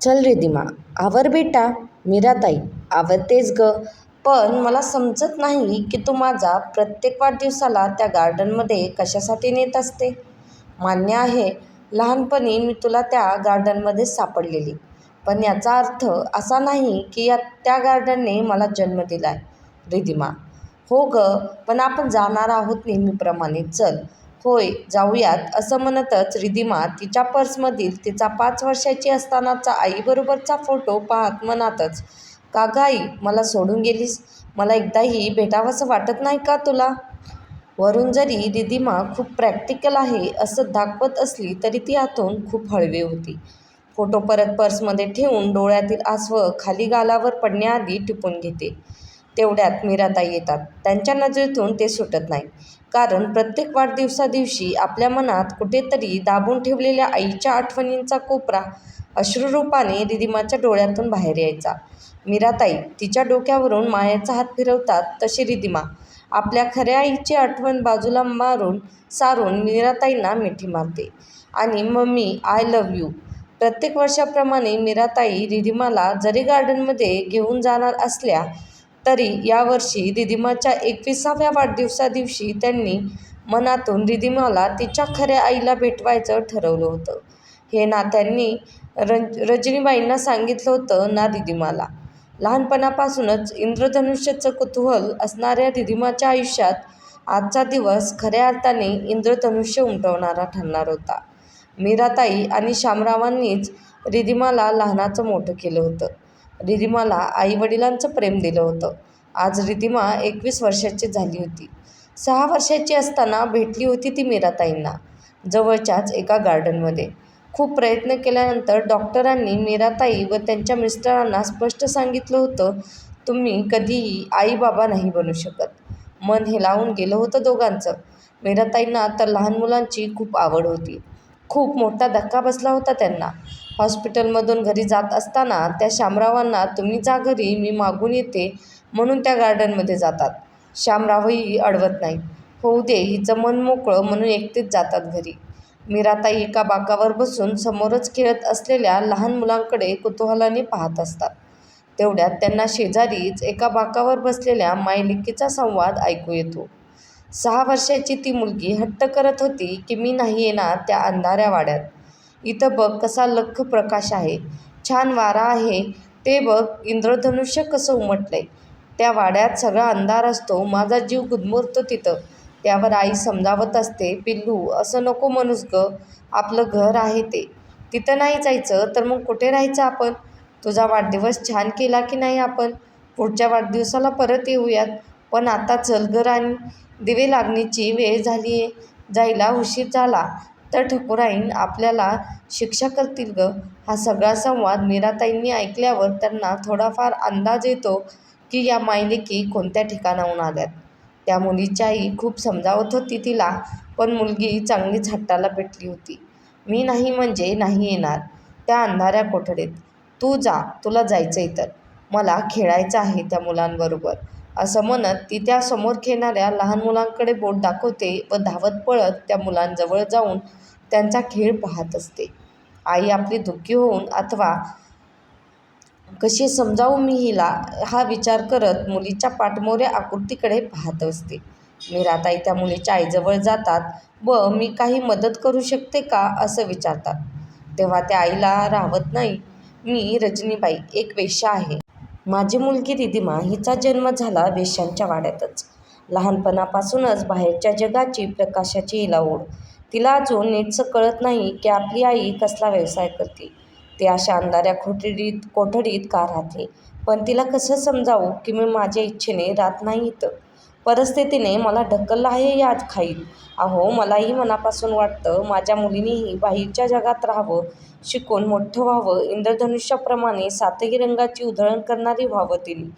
चल रिधिमा आवर बेटा मीराताई आवरतेच ग. पण मला समजत नाही की तू माझा प्रत्येक वाढदिवसाला त्या गार्डनमध्ये कशासाठी नेत असते. मान्य आहे लहानपणी मी तुला त्या गार्डनमध्ये सापडलेली. पण याचा अर्थ असा नाही की या त्या गार्डनने मला जन्म दिला आहे रिधिमा हो ग पण आपण जाणार आहोत नेहमीप्रमाणे. चल होय जाऊयात असं म्हणतच रिधिमा तिच्या पर्समधील तिचा पाच वर्षाची असतानाचा आईबरोबरचा फोटो पाहत मनातच का गाई आई मला सोडून गेलीस? मला एकदाही भेटावंसं वाटत नाही का तुला? वरून जरी रिधिमा खूप प्रॅक्टिकल आहे असं दाखवत असली तरी ती आतून खूप हळवी होती. फोटो परत पर्समध्ये ठेवून डोळ्यातील आसवं खाली गालावर पडण्याआधी टिपून घेते. तेवढ्यात मीराताई येतात. त्यांच्या नजरेतून ते सुटत नाही. कारण प्रत्येक वाढदिवसादिवशी आपल्या मनात कुठेतरी दाबून ठेवलेल्या आईच्या आठवणींचा कोपरा अश्रुरूपाने रिधिमाच्या डोळ्यातून बाहेर यायचा. मीराताई तिच्या डोक्यावरून मायाचा हात फिरवतात तशी रिधिमा आपल्या खऱ्या आईची आठवण बाजूला मारून सारून मीराताईंना मिठी मारते. आणि मम्मी आय लव्ह यू. प्रत्येक वर्षाप्रमाणे मीराताई रिधिमाला जरी गार्डनमध्ये घेऊन जाणार असल्या तरी यावर्षी रिधिमाच्या एकविसाव्या वाढदिवसादिवशी त्यांनी मनातून रिधिमाला तिच्या खऱ्या आईला भेटवायचं ठरवलं होतं. हे ना त्यांनी रंज रजनीबाईंना सांगितलं होतं ना रिदिमाला लहानपणापासूनच इंद्रधनुष्याचं कुतूहल असणाऱ्या रिधिमाच्या आयुष्यात आजचा दिवस खऱ्या अर्थाने इंद्रधनुष्य उमटवणारा ठरणार होता. मीराताई आणि शामरावांनीच रिधिमाला लहानाचं मोठं केलं होतं. रिधिमाला आईवडिलांचं प्रेम दिलं होतं. आज रिधिमा एकवीस वर्षाची झाली होती. सहा वर्षाची असताना भेटली होती ती मीराताईंना जवळच्याच एका गार्डनमध्ये. खूप प्रयत्न केल्यानंतर डॉक्टरांनी मीराताई व त्यांच्या मिस्टरांना स्पष्ट सांगितलं होतं तुम्ही कधीही आई बाबा नाही बनू शकत. मन हे लावून गेलं होतं दोघांचं. मीराताईंना तर लहान मुलांची खूप आवड होती. खूप मोठा धक्का बसला होता त्यांना. हॉस्पिटलमधून घरी जात असताना त्या शामरावांना तुम्ही जा घरी मी मागून येते म्हणून त्या गार्डनमध्ये जातात. शामरावही अडवत नाही. होऊ दे हिचं मन मोकळं म्हणून एकटेच जातात घरी. मीराताई एका बाकावर बसून समोरच खेळत असलेल्या लहान मुलांकडे कुतूहलाने पाहत असतात. तेवढ्यात त्यांना शेजारीच एका बाकावर बसलेल्या मायलिकीचा संवाद ऐकू येतो. सहा वर्षाची ती मुलगी हट्ट करत होती की मी नाही येणार त्या अंधाऱ्या वाड्यात. इथं बघ कसा लख्ख प्रकाश आहे. छान वारा आहे. ते बघ इंद्रधनुष्य कसं उमटलंय. त्या वाड्यात सगळा अंधार असतो. माझा जीव गुदमरतो तिथं. त्यावर आई समजावत असते पिल्लू असं नको म्हणूस ग. आपलं घर आहे ते. तिथं नाही जायचं तर मग कुठे राहायचं आपण? तुझा वाढदिवस छान केला की नाही आपण? पुढच्या वाढदिवसाला परत येऊयात. पण आता चल घर आणि दिवे लागण्याची वेळ झाली आहे जायला उशीर झाला. तर ठकुराईन आपल्याला शिक्षा करतील ग. हा सगळा संवाद मीराताईंनी ऐकल्यावर त्यांना थोडाफार अंदाज येतो की या मायलेकी कोणत्या ठिकाणाहून आल्यात. त्या मुलीची आई खूप समजावत होती तिला पण मुलगी चांगलीच हट्टाला पेटली होती. मी नाही म्हणजे नाही येणार. त्या अंधाऱ्या कोठडीत. तू जा तुला जायचं तर. मला खेळायचं आहे त्या मुलांबरोबर. असं म्हणत ती त्या समोर खेळणाऱ्या लहान मुलांकडे बोट दाखवते व धावत पळत त्या मुलांजवळ जाऊन त्यांचा खेळ पाहत असते. आई आपली दुःखी होऊन अथवा कशी समजावू मी हिला? हा विचार करत मुलीच्या पाठमोऱ्या आकृतीकडे पाहत असते. मीराताई त्या मुलीच्या आईजवळ जातात व मी काही मदत करू शकते का? असं विचारतात. तेव्हा त्या आईला राहवत नाही. मी रजनीबाई एक वेश्या आहे. माझी मुलगी रिधिमा हिचा जन्म झाला वेश्यांच्या वाड्यातच. लहानपणापासूनच बाहेरच्या जगाची प्रकाशाची हिला ओढ तिला अजून नीटसं कळत नाही की आपली आई कसला व्यवसाय करते. ती अशा अंधाऱ्या खोटडीत कोठडीत का राहते? पण तिला कसं समजावू की मी माझ्या इच्छेने राहत नाही इथं? परिस्थितीने मला ढकललं आहे या खाईत अहो मलाही मनापासून वाटतं माझ्या मुलीनेही बाहेरच्या जगात राहावं शिकून मोठं व्हावं इंद्रधनुष्याप्रमाणे सातही रंगाची उधळण करणारी व्हावं तिने.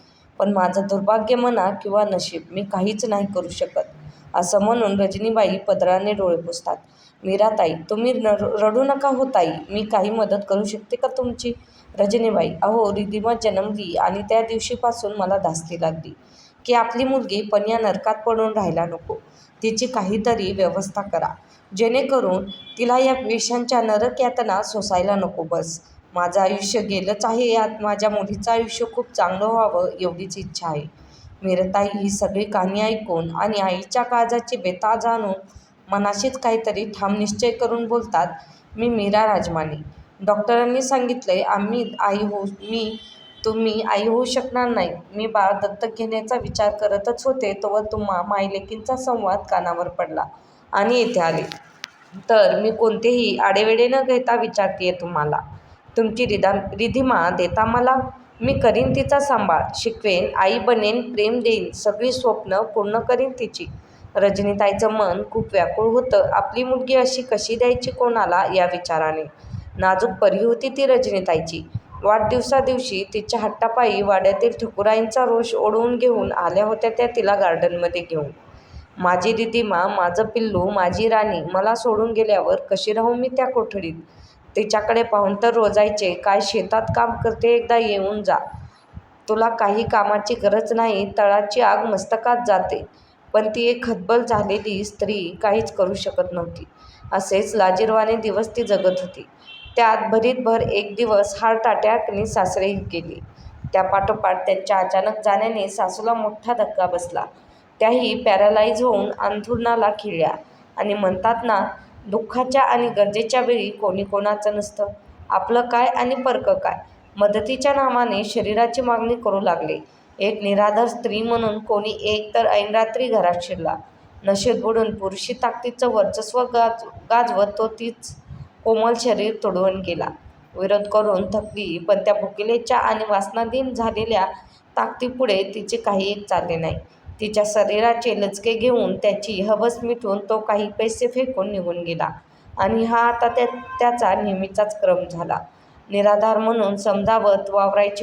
पण माझं दुर्भाग्य म्हणा किंवा नशीब मी काहीच नाही करू शकत असं म्हणून रजनीबाई पदराने डोळे पुसतात. मीराताई तुम्ही रडू नका हो ताई मी काही मदत करू शकते का तुमची? रजनीबाई अहो रिधिमा जन्मली आणि त्या दिवशीपासून मला धास्ती लागली. की आपली मुलगी पण या नरकात पडून राहायला नको तिची काहीतरी व्यवस्था करा जेणेकरून तिला या विषांच्या नरक यातना सोसायला नको बस माझं आयुष्य गेलंच आहे यात माझ्या मुलीचं आयुष्य खूप चांगलं व्हावं एवढीच इच्छा आहे. मीरताई ही सगळी कहाणी ऐकून आणि आईच्या काळजाची बेता जाणून मनाशीच काहीतरी ठाम निश्चय करून बोलतात, मी मीरा राजमाने. डॉक्टरांनी सांगितलं आहे आम्ही आई हो मी तुम्ही आई होऊ शकणार नाही. मी बाळ दत्तक घेण्याचा विचार करतच होते तोवर तुम्हा मायलेकींचा संवाद कानावर पडला आणि इथे आले. तर मी कोणतेही आडेवेडे न घेता विचारते तुम्हाला, तुमची रिधिमा देता मला? मी करीन तिचा सांभाळ, शिकवेन, आई बनेन, प्रेम देईन, सगळी स्वप्नं पूर्ण करीन तिची. रजनीताईचं मन खूप व्याकुळ होतं. आपली मुलगी अशी कशी द्यायची कोणाला या विचाराने. नाजूक परी होती ती रजनीताईची वाढदिवसादिवशी तिच्या हट्टापायी वाड्यातील ठकुराईंचा रोष ओढवून घेऊन आल्या होत्या त्या तिला गार्डनमध्ये घेऊन. माझी रिधिमा, माझं पिल्लू, माझी राणी मला सोडून गेल्यावर कशी राहू मी त्या कोठडीत? तिच्याकडे पाहून तर रोजायचे, काय शेतात काम करते एकदा येऊन जा. तुला काही कामाची गरज नाही तळाची आग मस्तकात जाते. पण ती एक खतबल झालेली स्त्री काहीच करू शकत नव्हती. असेच लाजिरवाणे दिवस ती जगत होती. त्यात भरीतभर एक दिवस हार्ट अटॅकने सासरेही गेले. त्यापाठोपाठ त्यांच्या अचानक जाण्याने सासूला मोठा धक्का बसला. त्याही पॅरालाइज होऊन अंथरुणाला खिळल्या. आणि म्हणतात ना, दुःखाच्या आणि गरजेच्या वेळी कोणी कोणाचं नसतं. आपलं काय आणि परकं काय? मदतीच्या नामाने शरीराची मागणी करू लागले. एक निराधार स्त्री म्हणून कोणी एक तर ऐनरात्री घरात शिरला. नशेत बुडून पुरुषी ताकदीचं वर्चस्व गाज गाजवत तो तीच कोमल शरीर तुडवून गेला. विरोध करून थकली पण त्या भुकेलेच्या आणि वासनाधीन झालेल्या ताकदीपुढे तिचे काही एक चालले नाही. तिच्या शरीराचे लचके घेऊन त्याची हवस मिटून तो काही पैसे फेकून निघून गेला. आणि हा आता त्या त्याचा नेहमीचाच क्रम झाला. निराधार म्हणून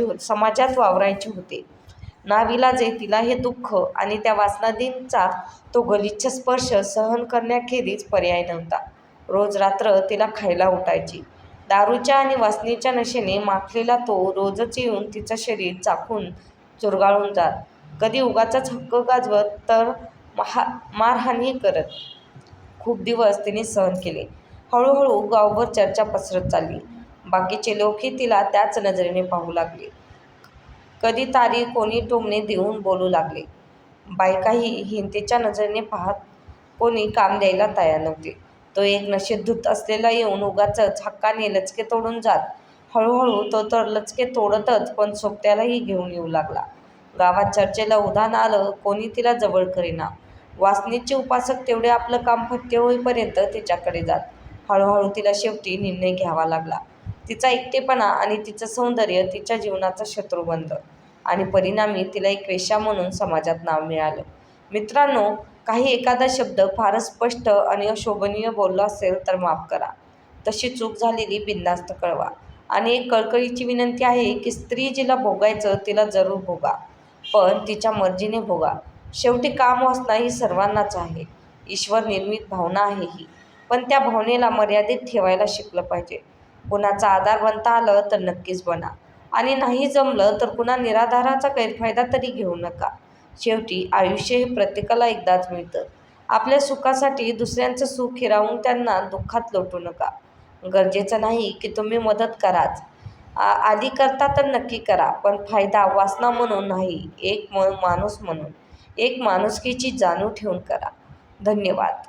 हो, समाजात वावरायचे होते. नाविलाजे तिला हे दुःख आणि त्या वासनाधीनाचा तो गलिच्छ स्पर्श सहन करण्याखेरीज पर्याय नव्हता. रोज रात्र तिला खायला उठायची. दारूच्या आणि वासनेच्या नशेने माखलेला तो रोजच येऊन तिचं शरीर चाखून चुरगाळून जात. कधी उगाचाच हक्क गाजवत तर महा मारहाणी करत. खूप दिवस तिने सहन केले. हळूहळू गावभर चर्चा पसरत चालली. बाकीचे लोकही तिला त्याच नजरेने पाहू लागले. कधी तारी कोणी टोमणे देऊन बोलू लागले. बायकाही हिंतेच्या नजरेने पाहत कोणी काम द्यायला तयार नव्हते. तो एक नशेत धूत असलेला येऊन उगाचच हक्काने लचके तोडून जात. हळूहळू तो तर लचके तोडतच पण सोबत्यालाही घेऊन येऊ लागला. गावात चर्चेला उधाण आलं कोणी तिला जवळ करेना. वासनेचे उपासक तेवढे आपलं काम फत्ते होईपर्यंत तिच्याकडे जात. हळूहळू तिला शेवटी निर्णय घ्यावा लागला. तिचा एकटेपणा आणि तिचं सौंदर्य तिच्या जीवनाचा शत्रू बनलं. आणि परिणामी तिला एक वेश्या म्हणून समाजात नाव मिळालं. मित्रांनो, काही एखादा शब्द फारच स्पष्ट आणि अशोभनीय बोललो असेल तर माफ करा. तशी चूक झालेली बिंदास्त कळवा. आणि एक कळकळीची विनंती आहे की स्त्री जिला भोगायचं तिला जरूर भोगा. पण तिच्या मर्जीने भोगा. शेवटी काम वासना ही सर्वांनाच आहे. ईश्वर निर्मित भावना आहे ही. पण त्या भावनेला मर्यादित ठेवायला शिकलं पाहिजे. कुणाचा आधार बनता आलं तर नक्कीच बना. आणि नाही जमलं तर कुणा निराधाराचा गैरफायदा तरी घेऊ नका. शेवटी आयुष्य हे प्रत्येकाला एकदाच मिळतं. आपल्या सुखासाठी दुसऱ्यांचं सुख हिरावून त्यांना दुःखात लोटू नका. गरजेचं नाही की तुम्ही मदत कराच. आली करता तर नक्की करा पण फायदा वासना म्हणून नाही एक माणूस म्हणून. एक माणुसकीची जाणीव ठेवून करा. धन्यवाद.